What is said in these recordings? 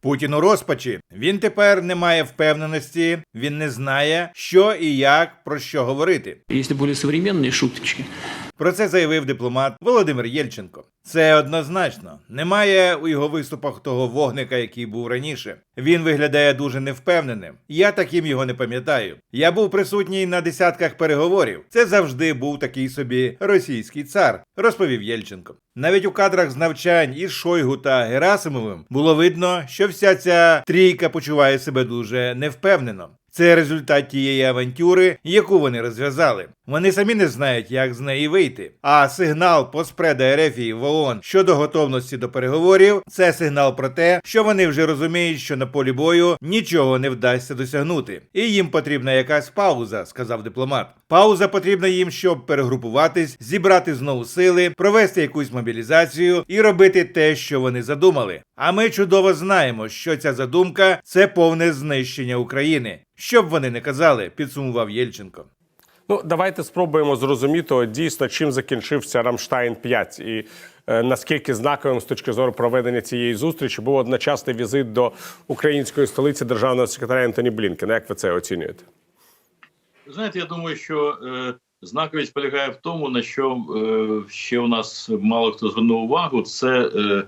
Путін у розпачі. Він тепер не має впевненості, він не знає, що і як про що говорити. Якщо були сучасні шуточки, Про це заявив дипломат Володимир Єльченко. Це однозначно. Немає у його виступах того вогника, який був раніше. Він виглядає дуже невпевненим. Я таким його не пам'ятаю. Я був присутній на десятках переговорів. Це завжди був такий собі російський цар, розповів Єльченко. Навіть у кадрах з навчань із Шойгу та Герасимовим було видно, що вся ця трійка почуває себе дуже невпевнено. Це результат тієї авантюри, яку вони розв'язали. Вони самі не знають, як з неї вийти. А сигнал постпреда Ерефії в ООН щодо готовності до переговорів це сигнал про те, що вони вже розуміють, що на полі бою нічого не вдасться досягнути. І їм потрібна якась пауза, сказав дипломат. Пауза потрібна їм, щоб перегрупуватись, зібрати знову сили, провести якусь мобілізацію і робити те, що вони задумали. А ми чудово знаємо, що ця задумка це повне знищення України. Що б вони не казали, підсумував Єльченко. Ну, давайте спробуємо зрозуміти дійсно, чим закінчився Рамштайн 5 і е, наскільки знаковим з точки зору проведення цієї зустрічі був одночасний візит до української столиці державного секретаря Ентоні Блінкена. Як ви це оцінюєте? Знаєте, я думаю, що е, знаковість полягає в тому, на що е, ще у нас мало хто звернув увагу. Це е,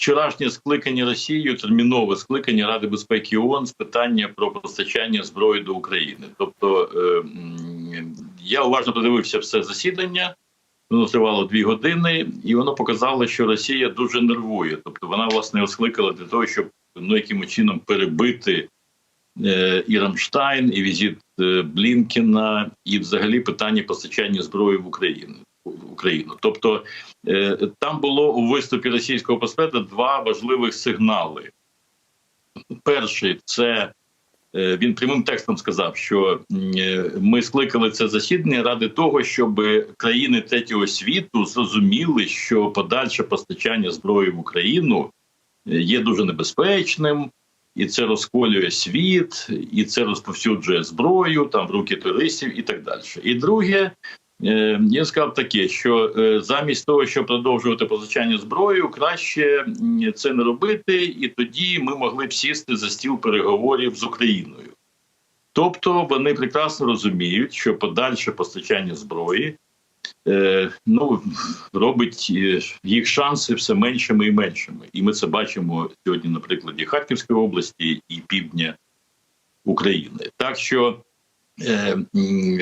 вчорашнє скликання Росією, термінове скликання Ради безпеки ООН з питання про постачання зброї до України. Тобто е, я уважно подивився все засідання. Воно тривало дві години, і воно показало, що Росія дуже нервує. Тобто вона власне його скликала для того, щоб ну якимось чином перебити е, і Рамштайн, і візит е, Блінкена, і взагалі питання постачання зброї в Україну. Україну. Тобто е, там було у виступі російського посередника два важливих сигнали. Перший це е, він прямим текстом сказав, що е, ми скликали це засідання ради того, щоб країни третього світу зрозуміли, що подальше постачання зброї в Україну є дуже небезпечним, і це розколює світ, і це розповсюджує зброю там в руки туристів і так далі. І друге, е, я сказав таке, що е, замість того, щоб продовжувати позичання зброю, краще це не робити, і тоді ми могли б сісти за стіл переговорів з Україною. Тобто вони прекрасно розуміють, що подальше постачання зброї е, ну, робить їх шанси все меншими і меншими. І ми це бачимо сьогодні на прикладі Харківської області і півдня України. Так що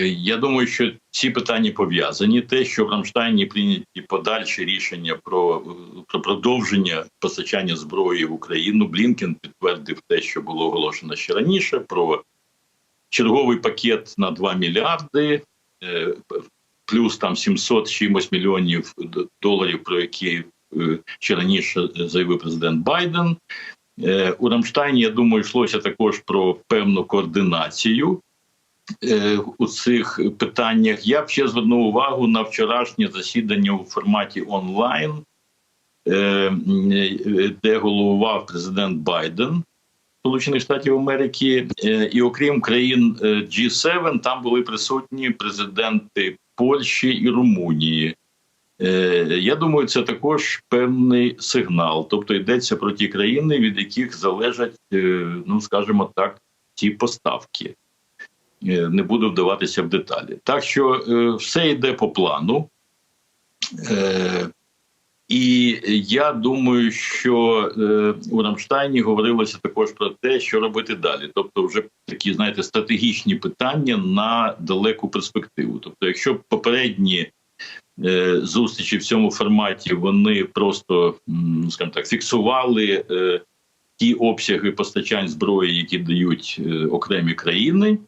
я думаю, що ці питання пов'язані. Те, що в Рамштайні прийняті подальші рішення про, про продовження постачання зброї в Україну. Блінкен підтвердив те, що було оголошено ще раніше. про черговий пакет на 2 мільярди, е, плюс там 700 чимось мільйонів доларів, про які е, ще раніше заявив президент Байден. Е, У Рамштайні, я думаю, йшлося також про певну координацію е, у цих питаннях. Я б ще звернув увагу на вчорашнє засідання у форматі онлайн, е, е, де головував президент Байден. Сполучених Штатів Америки, Е, і окрім країн е, G7, там були присутні президенти Польщі і Румунії. Е, Я думаю, це також певний сигнал. Тобто йдеться про ті країни, від яких залежать, е, ну скажімо так, ті поставки. Е, Не буду вдаватися в деталі. Так що е, все йде по плану. Е, і я думаю, що у Рамштайні говорилося також про те, що робити далі. Тобто, вже такі, знаєте, стратегічні питання на далеку перспективу. Тобто, якщо попередні зустрічі в цьому форматі вони просто скажімо так фіксували ті обсяги постачань зброї, які дають окремі країни.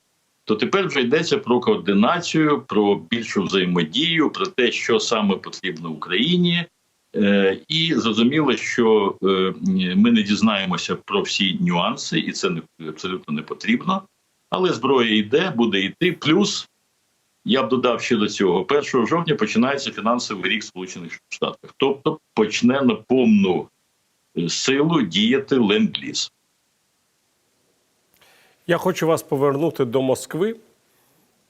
То тепер вже йдеться про координацію, про більшу взаємодію, про те, що саме потрібно Україні. Е, І зрозуміло, що е, ми не дізнаємося про всі нюанси, і це абсолютно не потрібно. Але зброя йде, буде йти. Плюс я б додав ще до цього: 1 жовтня починається фінансовий рік Сполучених Штатів. Тобто почне на повну е, силу діяти ленд-ліз. Я хочу вас повернути до Москви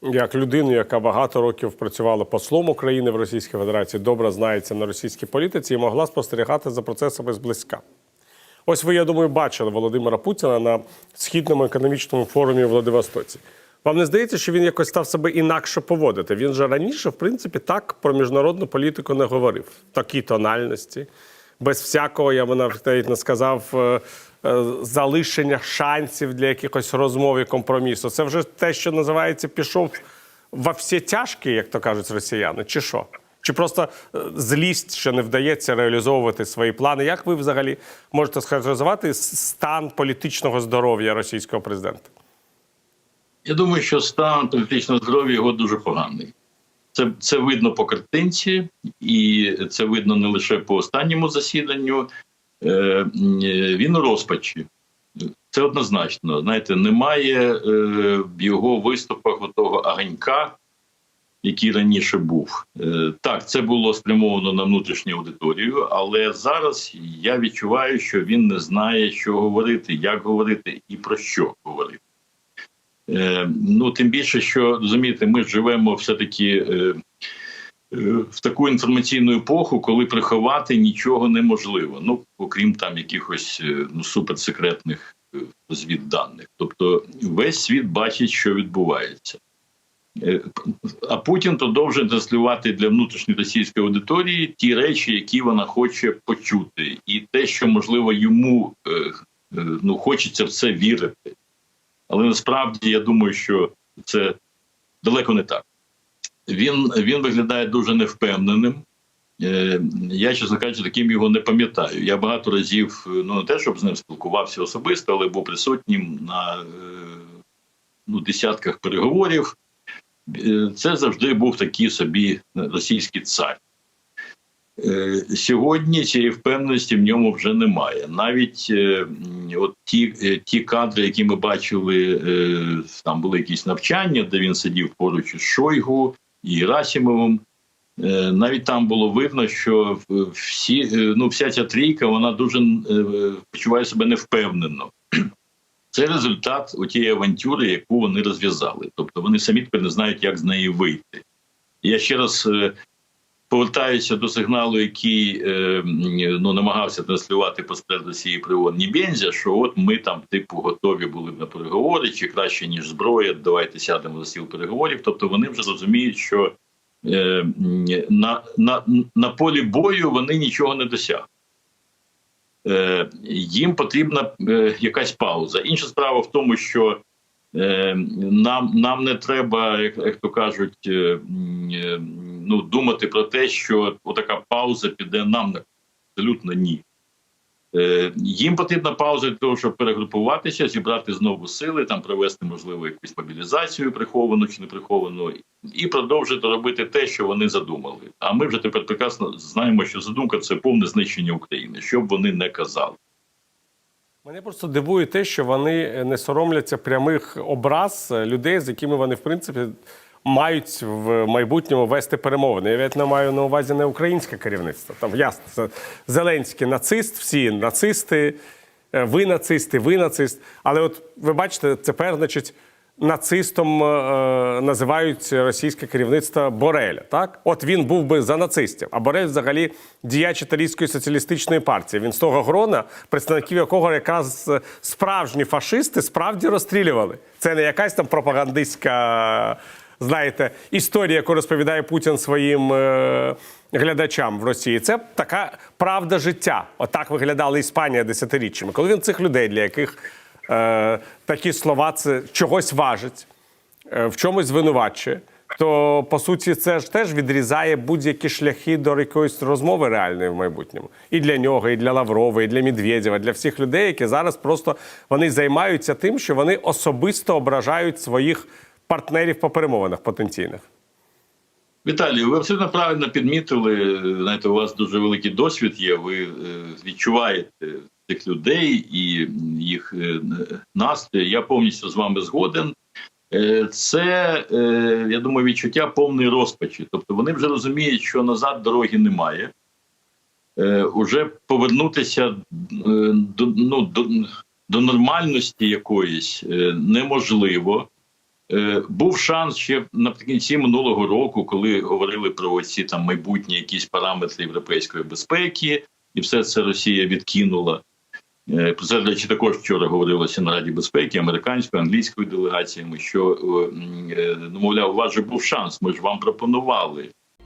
як людину, яка багато років працювала послом України в Російській Федерації, добре знається на російській політиці і могла спостерігати за процесами зблизька. Ось ви, я думаю, бачили Володимира Путіна на східному економічному форумі в Владивостоці. Вам не здається, що він якось став себе інакше поводити? Він же раніше, в принципі, так про міжнародну політику не говорив. В такій тональності, без всякого, я би навіть не сказав, е, е, залишення шансів для якихось розмов і компромісу. Це вже те, що називається, пішов во всі тяжкі, як то кажуть росіяни, чи що? Чи просто е, злість, що не вдається реалізовувати свої плани? Як ви взагалі можете схарактеризувати стан політичного здоров'я російського президента? Я думаю, що стан політичного здоров'я його дуже поганий. Це, це видно по картинці, і це видно не лише по останньому засіданню. Е, він у розпачі. Це однозначно. Знаєте, немає е, в його виступах того аганька, який раніше був. Е, так, це було спрямовано на внутрішню аудиторію, але зараз я відчуваю, що він не знає, що говорити, як говорити і про що говорити. Е, ну, тим більше, що розумієте, ми живемо все-таки е, е, в таку інформаційну епоху, коли приховати нічого неможливо. Ну, окрім там якихось ну, суперсекретних розвідданих. Тобто весь світ бачить, що відбувається. А Путін продовжує транслювати для внутрішньої російської аудиторії ті речі, які вона хоче почути, і те, що можливо йому ну хочеться в це вірити. Але насправді я думаю, що це далеко не так. Він, він виглядає дуже невпевненим. Е, Я, чесно кажучи, таким його не пам'ятаю. Я багато разів ну не те, щоб з ним спілкувався особисто, але був присутнім на е, ну, десятках переговорів. Е, Це завжди був такий собі російський цар. Е, Сьогодні цієї впевненості в ньому вже немає. Навіть е, от ті, е, ті кадри, які ми бачили, там були якісь навчання, де він сидів поруч із Шойгу і Герасимовим. Е, Навіть там було видно, що всі, ну, вся ця трійка вона дуже почуває себе невпевнено. Це результат тієї авантюри, яку вони розв'язали. Тобто вони самі тепер не знають, як з неї вийти. Я ще раз повертаюся до сигналу, який е, ну, намагався транслювати посеред Росії Привон Нібензя, що от ми там, типу, готові були на переговори, чи краще, ніж зброя, давайте сядемо за стіл переговорів. Тобто вони вже розуміють, що е, на, на, на полі бою вони нічого не досягли. Е, їм потрібна якась пауза. Інша справа в тому, що нам, нам не треба, як, як то кажуть, ну, думати про те, що така пауза піде нам на абсолютно ні. Е, їм потрібна пауза для того, щоб перегрупуватися, зібрати знову сили, там провести, можливо, якусь мобілізацію приховану чи не приховану, і продовжити робити те, що вони задумали. А ми вже тепер прекрасно знаємо, що задумка це повне знищення України, що б вони не казали. Мене просто дивує те, що вони не соромляться прямих образ е, людей, з якими вони, в принципі, мають в майбутньому вести перемовини. Я навіть не маю на увазі не українське керівництво. Там ясно, це Зеленський нацист, всі нацисти, е, ви нацисти, ви нацист. Але от ви бачите, тепер, значить, нацистом е, називають російське керівництво Бореля. Так, от він був би за нацистів. А Борель взагалі діяч італійської соціалістичної партії. Він з того грона, представників якого якраз е, справжні фашисти справді розстрілювали. Це не якась там пропагандистська. Знаєте, історія, яку розповідає Путін своїм е, глядачам в Росії, це така правда життя. Отак виглядала Іспанія десятиріччями. Коли він цих людей, для яких е, такі слова це чогось важить, е, в чомусь звинувачує, то по суті це ж теж відрізає будь-які шляхи до якоїсь розмови реальної в майбутньому. І для нього, і для Лаврова, і для Медведєва, для всіх людей, які зараз просто вони займаються тим, що вони особисто ображають своїх партнерів по перемовинах потенційних. Віталій, ви абсолютно правильно підмітили. Знаєте, у вас дуже великий досвід є. Ви е, відчуваєте цих людей і їх е, настрій. Я повністю з вами згоден. Е, Це, я думаю, відчуття повної розпачі. Тобто вони вже розуміють, що назад дороги немає. Уже повернутися до, ну, до, до нормальності якоїсь неможливо. Е, Був шанс ще наприкінці минулого року, коли говорили про ці там майбутні якісь параметри європейської безпеки, і все це Росія відкинула. Е, Про це, речі, також вчора говорилося на Раді безпеки американською, англійською делегаціями, що е, ну, мовляв, у вас же був шанс, ми ж вам пропонували.